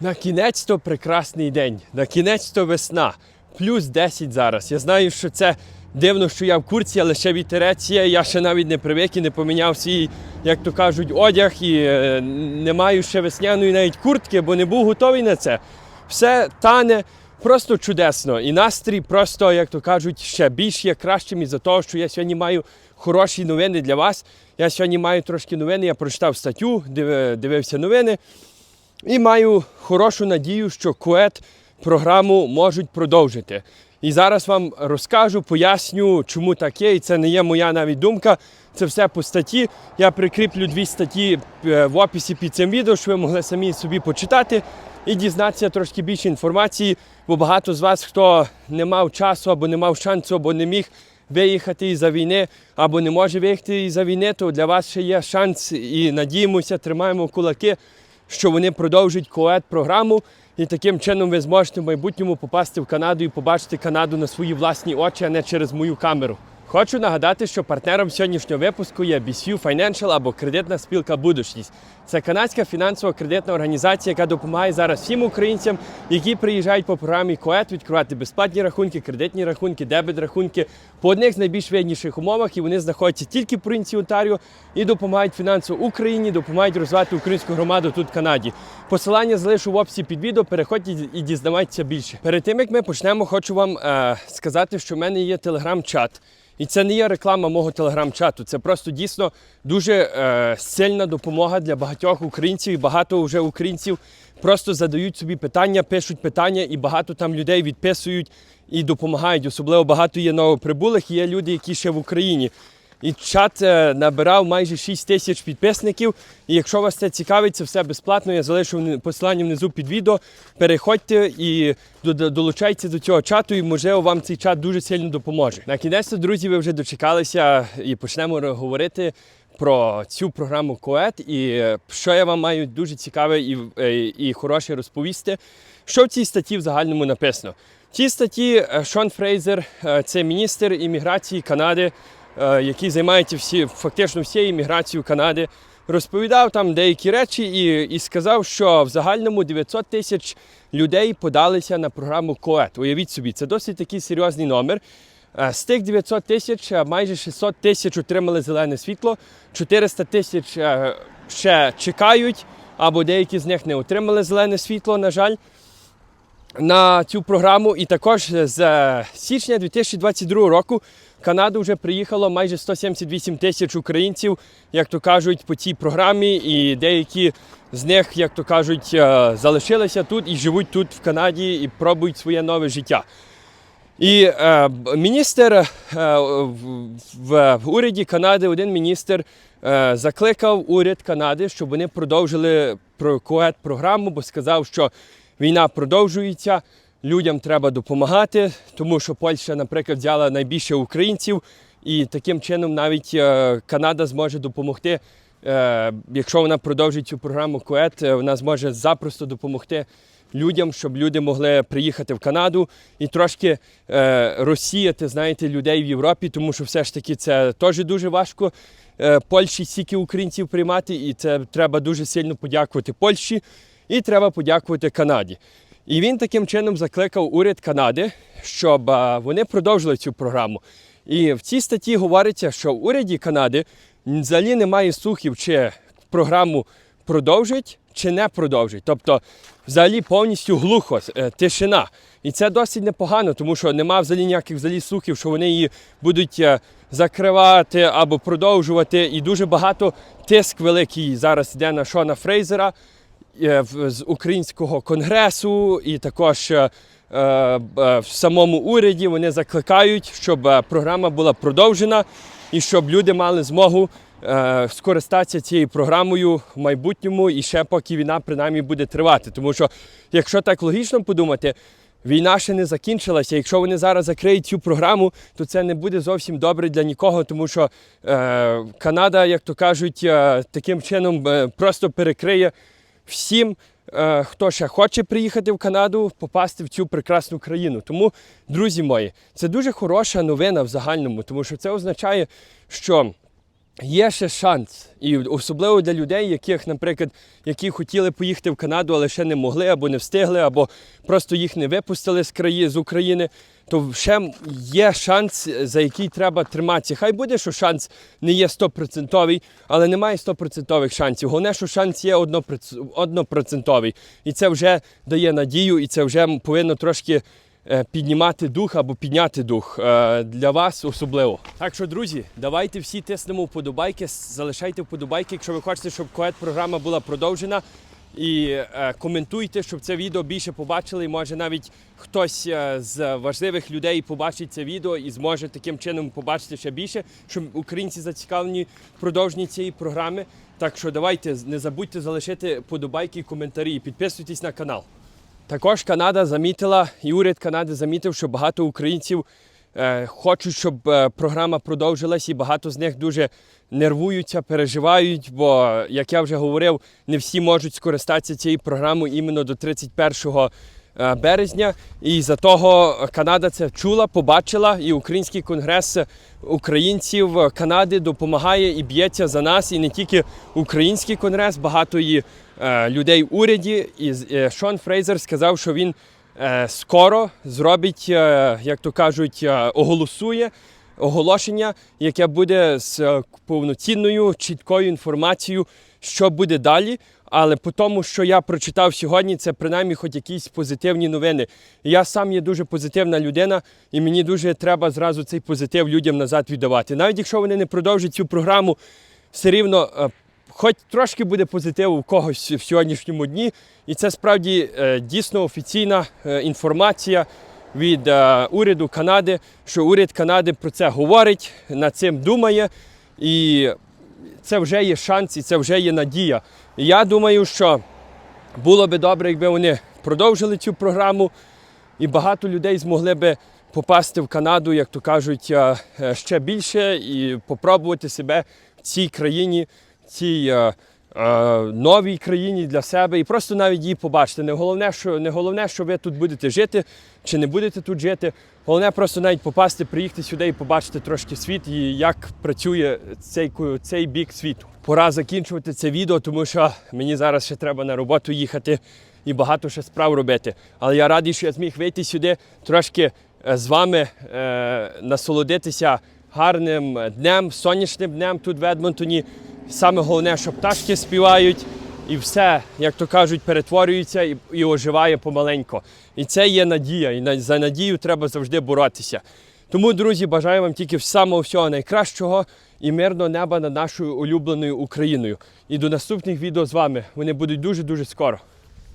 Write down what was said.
На кінець-то прекрасний день, на кінець-то весна. Плюс 10 зараз. Я знаю, що це дивно, що я в курці, але ще вітерець є. Я ще навіть не привик і не поміняв свій, як то кажуть, одяг і е, не маю ще весняної навіть куртки, бо не був готовий на це. Все тане. Просто чудесно. І настрій просто, як то кажуть, ще більш є кращим із-за того, що я сьогодні маю хороші новини для вас. Я сьогодні маю трошки новини. Я прочитав статтю, див- дивився новини. І маю хорошу надію, що Кует програму можуть продовжити. І зараз вам розкажу, поясню, чому так є. І це не є моя навіть думка. Це все по статті. Я прикріплю дві статті е, в описі під цим відео, щоб ви могли самі собі почитати і дізнатися трошки більше інформації. Бо багато з вас, хто не мав часу або не мав шансу, або не міг виїхати із-за війни, або не може виїхати із-за війни, то для вас ще є шанс і надіємося, тримаємо кулаки що вони продовжать коет програму, і таким чином ви зможете в майбутньому попасти в Канаду і побачити Канаду на свої власні очі, а не через мою камеру. Хочу нагадати, що партнером сьогоднішнього випуску є BCU Financial або кредитна спілка Будучність. Це канадська фінансова кредитна організація, яка допомагає зараз всім українцям, які приїжджають по програмі КОЕТ відкривати безплатні рахунки, кредитні рахунки, дебет рахунки по одних з найбільш вигідніших умовах, і вони знаходяться тільки в провінції Онтаріо і допомагають фінансово Україні, допомагають розвивати українську громаду тут в Канаді. Посилання залишу в описі під відео. Переходьте і дізнавайтеся більше. Перед тим як ми почнемо, хочу вам е, сказати, що в мене є телеграм-чат. І це не є реклама мого телеграм-чату. Це просто дійсно дуже е, сильна допомога для багатьох українців. І багато вже українців просто задають собі питання, пишуть питання, і багато там людей відписують і допомагають. Особливо багато є новоприбулих, і є люди, які ще в Україні. І чат е, набирав майже 6 тисяч підписників. І якщо вас це цікавить, це все безплатно. Я залишу посилання внизу під відео. Переходьте і до- до- долучайтеся до цього чату, і можливо вам цей чат дуже сильно допоможе. На кінець, друзі, ви вже дочекалися і почнемо говорити про цю програму Коет. І е, що я вам маю дуже цікаве і, е, і хороше розповісти. Що в цій статті в загальному написано? В цій статті Шон Фрейзер, це міністр імміграції Канади, який займається всі, фактично всією імміграцією Канади, розповідав там деякі речі і, і сказав, що в загальному 900 тисяч людей подалися на програму КОЕТ. Уявіть собі, це досить такий серйозний номер. Е, З тих 900 тисяч е, майже 600 тисяч отримали зелене світло, 400 тисяч е, ще чекають, або деякі з них не отримали зелене світло, на жаль на цю програму. І також з е, січня 2022 року Канаду вже приїхало майже 178 тисяч українців, як то кажуть, по цій програмі. І деякі з них, як то кажуть, е, залишилися тут і живуть тут в Канаді і пробують своє нове життя. І е, міністр е, в, в, уряді Канади, один міністр е, закликав уряд Канади, щоб вони продовжили про коет програму, бо сказав, що війна продовжується, людям треба допомагати, тому що Польща, наприклад, взяла найбільше українців, і таким чином навіть е, Канада зможе допомогти. Е, якщо вона продовжить цю програму КОЕТ, е, вона зможе запросто допомогти людям, щоб люди могли приїхати в Канаду і трошки розсіяти, знаєте, людей в Європі, тому що все ж таки це теж дуже важко. Польщі стільки українців приймати, і це треба дуже сильно подякувати Польщі, і треба подякувати Канаді. І він таким чином закликав уряд Канади, щоб е, вони продовжили цю програму. І в цій статті говориться, що в уряді Канади взагалі немає слухів, чи програму продовжить чи не продовжить. Тобто, взагалі повністю глухо, е, тишина. І це досить непогано, тому що нема взагалі ніяких взагалі слухів, що вони її будуть е, закривати або продовжувати. І дуже багато тиск великий зараз йде на Шона Фрейзера з українського конгресу, і також е, е, е, в самому уряді вони закликають, щоб програма була продовжена і щоб люди мали змогу скористатися цією програмою в майбутньому і ще поки війна принаймні буде тривати. Тому що, якщо так логічно подумати, Війна ще не закінчилася. Якщо вони зараз закриють цю програму, то це не буде зовсім добре для нікого, тому що Канада, як то кажуть, таким чином просто перекриє всім, е, хто ще хоче приїхати в Канаду, попасти в цю прекрасну країну. Тому, друзі мої, це дуже хороша новина в загальному, тому що це означає, що є ще шанс. І особливо для людей, яких, наприклад, які хотіли поїхати в Канаду, але ще не могли, або не встигли, або просто їх не випустили з краї з України. То ще є шанс, за який треба триматися. Хай буде, що шанс не є 100%, але немає 100% шансів. Головне, що шанс є 1%. І це вже дає надію, і це вже повинно трошки піднімати дух або підняти дух е, для вас особливо. Так що, друзі, давайте всі тиснемо вподобайки, залишайте вподобайки, якщо ви хочете, щоб коет програма була продовжена. І е, коментуйте, щоб це відео більше побачили. І може навіть хтось е, з важливих людей побачить це відео і зможе таким чином побачити ще більше, щоб українці зацікавлені в продовженні цієї програми. Так що давайте не забудьте залишити подобайки коментарі. І підписуйтесь на канал. Також Канада замітила, і уряд Канади замітив, що багато українців е, хочуть, щоб е, програма продовжилась, і багато з них дуже нервуються, переживають, бо, як я вже говорив, не всі можуть скористатися цією програмою іменно до 31 е, березня. І за того Канада це чула, побачила, і Український конгрес українців Канади допомагає і б'ється за нас, і не тільки український конгрес, багато і е, людей в уряді. І е, Шон Фрейзер сказав, що він е, скоро зробить, е, як то кажуть, е, оголосує оголошення, яке буде з е, повноцінною, чіткою інформацією, що буде далі. Але по тому, що я прочитав сьогодні, це принаймні хоч якісь позитивні новини. Я сам є дуже позитивна людина, і мені дуже треба зразу цей позитив людям назад віддавати. Навіть якщо вони не продовжать цю програму, все рівно, е, хоч трошки буде позитиву в когось в сьогоднішньому дні. І це справді е, дійсно офіційна е, інформація від уряду Канади, що уряд Канади про це говорить, над цим думає. І це вже є шанс і це вже є надія. Я думаю, що було би добре, якби вони продовжили цю програму, і багато людей змогли би попасти в Канаду, як то кажуть, е, е, ще більше і попробувати себе в цій країні, цій е, новій країні для себе і просто навіть її побачити. Не головне, що не головне, що ви тут будете жити чи не будете тут жити. Головне просто навіть попасти, приїхати сюди і побачити трошки світ і як працює цей, цей бік світу. Пора закінчувати це відео, тому що мені зараз ще треба на роботу їхати і багато ще справ робити. Але я радий, що я зміг вийти сюди трошки е, з вами е, насолодитися гарним днем, сонячним днем тут в Едмонтоні. Саме головне, що пташки співають, і все, як то кажуть, перетворюється і, і оживає помаленько. І це є надія. І за надію треба завжди боротися. Тому, друзі, бажаю вам тільки самого всього найкращого і мирного неба над нашою улюбленою Україною. І до наступних відео з вами. Вони будуть дуже дуже скоро.